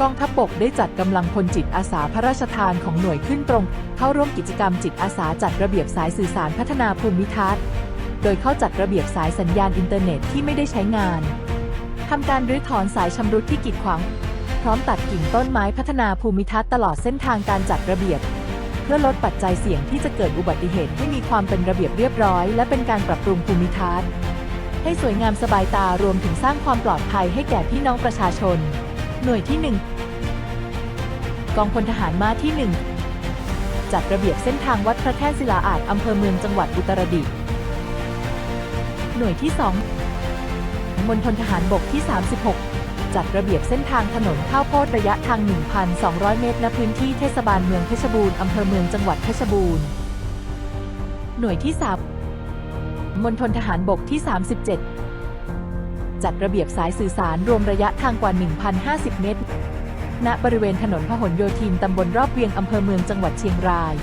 กองทัพบกได้จัดกำลังพลจิตอาสาพระราชทานของหน่วยขึ้นตรง เข้าร่วมกิจกรรมจิตอาสาจัดระเบียบสายสื่อสารพัฒนาภูมิทัศน์ โดยเข้าจัดระเบียบสายสัญญาณอินเทอร์เน็ตที่ไม่ได้ใช้งานทำการรื้อถอนสายชำรุดที่กีดขวางพร้อมตัดกิ่งต้นไม้พัฒนาภูมิทัศน์ตลอดเส้นทางการจัดระเบียบ เพื่อลดปัจจัยเสี่ยงที่จะเกิดอุบัติเหตุให้มีความเป็นระเบียบเรียบร้อย และเป็นการปรับปรุงภูมิทัศน์ ให้สวยงามสบายตารวมถึงสร้างความปลอดภัยให้แก่พี่น้องประชาชน หน่วยที่ 1 กองพลทหารม้าที่ 1 จัดระเบียบเส้นทางวัดพระแท่นศิลาอาจอำเภอเมืองจังหวัดอุตรดิตถ์หน่วยที่ 2มณฑลทหารบกที่ 36 จัดระเบียบเส้นทางถนนข้าวโพดระยะทาง 1,200 เมตร ณ พื้นที่เทศบาลเมืองเพชรบูรณ์อำเภอเมืองจังหวัดเพชรบูรณ์ หน่วยที่ 3มณฑลทหารบกที่ 37 จัดระเบียบสายสื่อสารรวมระยะทางกว่า 1,050 เมตร ณบริเวณถนนพหลโยธินตำบลรอบเวียงอำเภอเมืองจังหวัดเชียงราย